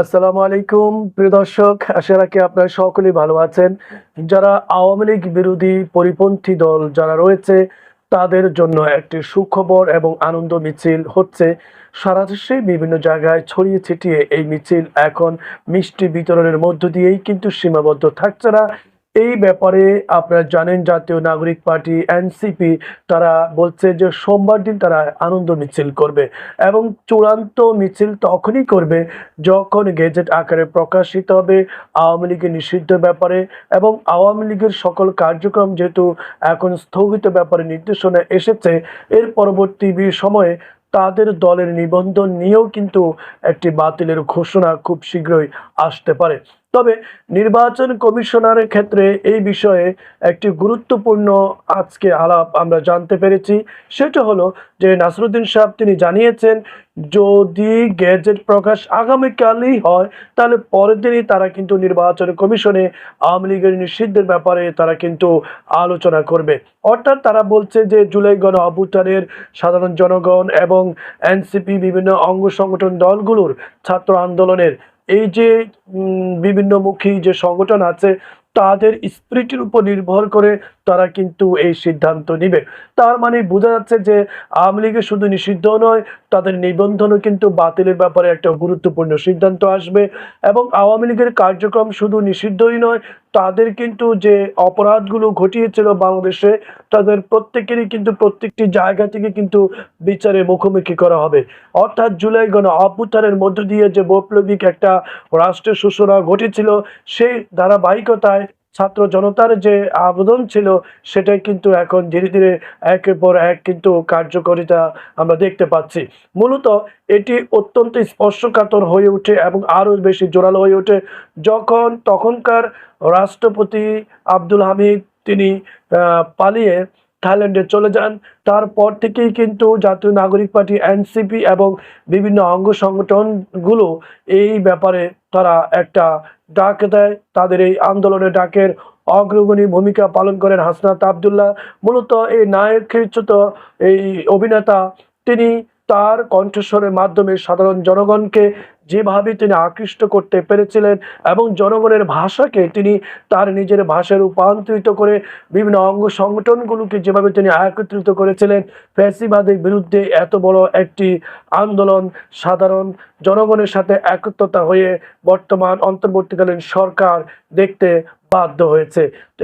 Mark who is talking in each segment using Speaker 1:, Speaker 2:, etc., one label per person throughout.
Speaker 1: আসসালামু আলাইকুম, প্রিয় দর্শক, আশা রাখি আপনারা সকলেই ভালো আছেন। যারা আওয়ামী লীগ বিরোধী পরিপন্থী দল যারা রয়েছে, তাদের জন্য একটি সুখবর এবং আনন্দ মিছিল হচ্ছে। সারা দেশে বিভিন্ন জায়গায় ছড়িয়ে ছিটিয়ে এই মিছিল এখন মিষ্টি বিতরণের মধ্য দিয়েই কিন্তু সীমাবদ্ধ থাকছে না। এই ব্যাপারে আপনারা জানেন জাতীয় নাগরিক পার্টি এনসিপি, তারা বলছে যে সোমবার দিন তারা আনন্দ মিছিল করবে এবং চূড়ান্ত মিছিল তখনই করবে যখন গেজেট আকারে প্রকাশিত হবে, আওয়ামী লীগের নিষিদ্ধ ব্যাপারে এবং আওয়ামী লীগের সকল কার্যক্রম যেহেতু এখন স্থগিত ব্যাপারে নির্দেশনা এসেছে, এর পরবর্তী সময়ে তাদের দলের নিবন্ধন নিয়েও কিন্তু একটি বাতিলের ঘোষণা খুব শীঘ্রই আসতে পারে। তবে নির্বাচন কমিশনারের ক্ষেত্রে এই বিষয়ে একটি গুরুত্বপূর্ণ আজকে আলাপ আমরা জানতে পেরেছি। সেটা হলো যে নাসরুদ্দিন সাহেব তিনি জানিয়েছেন, যদি গেজেট প্রকাশ আগামীকালই হয়, তাহলে পরের দিনই তারা কিন্তু নির্বাচন কমিশনে আওয়ামী লীগের নিষিদ্ধের ব্যাপারে তারা কিন্তু আলোচনা করবে। অর্থাৎ তারা বলছে যে জুলাই গণ অভ্যুত্থানের সাধারণ জনগণ এবং এনসিপি বিভিন্ন অঙ্গ সংগঠন দলগুলোর ছাত্র আন্দোলনের এই যে বিভিন্নমুখী যে সংগঠন আছে, তাদের স্পিরিটের উপর নির্ভর করে তারা কিন্তু এই সিদ্ধান্ত নিবে। তার মানে বোঝা যাচ্ছে যে, আওয়ামী লীগের শুধু নিষিদ্ধ নয়, তাদের নিবন্ধনও কিন্তু বাতিলের ব্যাপারে একটা গুরুত্বপূর্ণ সিদ্ধান্ত আসবে এবং আওয়ামী লীগের কার্যক্রম শুধু নিষিদ্ধই নয় তাদের কিন্তু যে অপরাধগুলো ঘটিয়েছিল বাংলাদেশে, তাদের প্রত্যেকেরই কিন্তু প্রত্যেকটি জায়গা থেকে কিন্তু বিচারে মুখোমুখি করা হবে। অর্থাৎ জুলাই গণ অভ্যুত্থানের মধ্য দিয়ে যে বৈপ্লবিক একটা রাষ্ট্রের সূচনা ঘটেছিল, সেই ধারাবাহিকতায় ছাত্র জনতার যে আবেদন ছিল, সেটাই কিন্তু এখন ধীরে ধীরে একের পর এক কিন্তু কার্যকারিতা আমরা দেখতে পাচ্ছি। মূলত এটি অত্যন্ত স্পর্শকাতর হয়ে ওঠে এবং আরও বেশি জোরালো হয়ে ওঠে যখন তখনকার রাষ্ট্রপতি আব্দুল হামিদ তিনি পালিয়ে থাইল্যান্ডে চলে যান। তারপর থেকেই কিন্তু জাতীয় নাগরিক পার্টি, এনসিপি এবং বিভিন্ন অঙ্গ সংগঠনগুলো এই ব্যাপারে তারা একটা ডাক দেয়। তাদের এই আন্দোলনে ডাকের অগ্রগণী ভূমিকা পালন করেন হাসনাত আবদুল্লাহ। মূলত এই নায়কৃচ্যুত এই অভিনেতা, তিনি তার কণ্ঠস্বরের মাধ্যমে সাধারণ জনগণকে যেভাবে তিনি আকৃষ্ট করতে পেরেছিলেন এবং জনগণের ভাষাকে তিনি তার নিজের ভাষায় রূপান্তরিত করে বিভিন্ন অঙ্গ সংগঠনগুলোকে যেভাবে তিনি একত্রিত করেছিলেন, ফ্যাসিবাদের বিরুদ্ধে এত বড় একটি আন্দোলন, সাধারণ জনগণের সাথে একত্রতা হয়ে বর্তমান অন্তর্বর্তীকালীন সরকার দেখতে বাধ্য হয়েছে।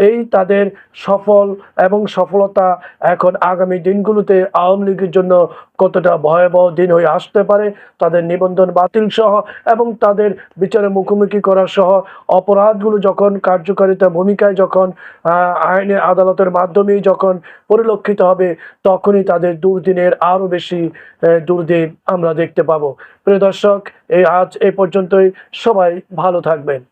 Speaker 1: এই তাদের সফল এবং সফলতা এখন আগামী দিনগুলোতে আওয়ামী লীগের জন্য কতটা ভয়াবহ দিন হয়ে আসতে পারে, তাদের নিবন্ধন বাতিল সহ এবং তাদের বিচারে মুখোমুখি করা সহ অপরাধগুলো যখন কার্যকারিতা ভূমিকায় যখন আইনে আদালতের মাধ্যমেই যখন পরিলক্ষিত হবে, তখনই তাদের দুর্দিনের আরও বেশি দুর্দিন আমরা দেখতে পাবো। প্রিয় দর্শক, এই আজ এ পর্যন্তই। সবাই ভালো থাকবেন।